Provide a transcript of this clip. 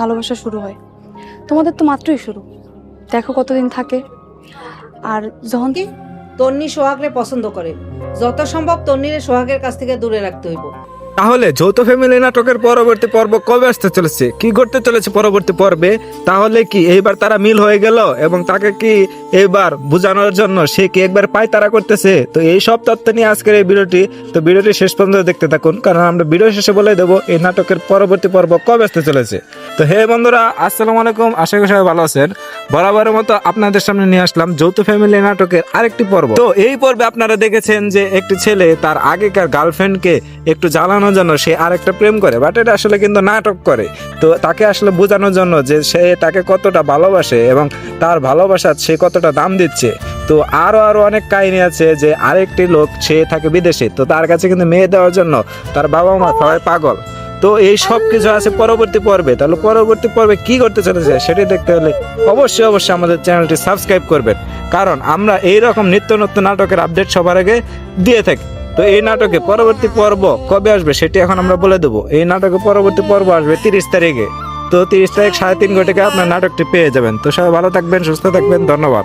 ভালোবাসা শুরু হয়। তোমাদের তো মাত্রই শুরু। দেখো কতদিন থাকে। আর যখন কি তন্নি সোহাগরে পছন্দ করে। যত সম্ভব তন্নিরে সোহাগের কাছ থেকে দূরে রাখতে হইব। তাহলে যৌথ ফ্যামিলি নাটকের পরবর্তী পর্ব কবে আসতে চলেছে? কি ঘটতে চলেছে পরবর্তী পর্বে? তাহলে কি এইবার তারা মিল হয়ে গেল এবং তাকে কি এইবার বোঝানোর জন্য সে কি একবার পায় তারা করতেছে? তো এই সব তথ্য নিয়ে আজকের এই ভিডিওটি তো ভিডিওটি শেষ পর্যন্ত দেখতে থাকুন। কারণ আমরা ভিডিও শেষে বলে দেবো এই নাটকের পরবর্তী পর্ব কবে আসতে চলেছে। তো হে বন্ধুরা, আসসালামু আলাইকুম। আশা করি সবাই ভালো আছেন। বরাবরের মতো আপনাদের সামনে নিয়ে আসলাম যৌথ ফ্যামিলি নাটকের আরেকটি পর্ব। তো এই পর্বে আপনারা দেখেছেন যে একটি ছেলে তার আগেকার গার্লফ্রেন্ডকে একটু জ্বালানোর জন্য সে আরেকটা প্রেম করে বাট এটা আসলে কিন্তু নাটক করে। তো তাকে আসলে বোঝানোর জন্য যে সে তাকে কতটা ভালোবাসে এবং তার ভালোবাসার সে কতটা দাম দিচ্ছে। তো আরও আরও অনেক কাহিনী আছে যে আরেকটি লোক সে থাকে বিদেশে, তো তার কাছে কিন্তু মেয়ে দেওয়ার জন্য তার বাবা মা সবাই পাগল। তো এই সব কিছু আছে পরবর্তী পর্বে। তাহলে পরবর্তী পর্বে কি করতে চলেছে সেটি দেখতে হলে অবশ্যই অবশ্যই আমাদের চ্যানেলটি সাবস্ক্রাইব করবেন। কারণ আমরা এই রকম নিত্য নতুন নাটকের আপডেট সবার আগে দিয়ে থাকি। তো এই নাটকে পরবর্তী পর্ব কবে আসবে সেটি এখন আমরা বলে দেবো। এই নাটকে পরবর্তী পর্ব আসবে তিরিশ তারিখে। তো তিরিশ তারিখ সাড়ে তিন ঘটিকে আপনার নাটকটি পেয়ে যাবেন। তো সবাই ভালো থাকবেন, সুস্থ থাকবেন, ধন্যবাদ।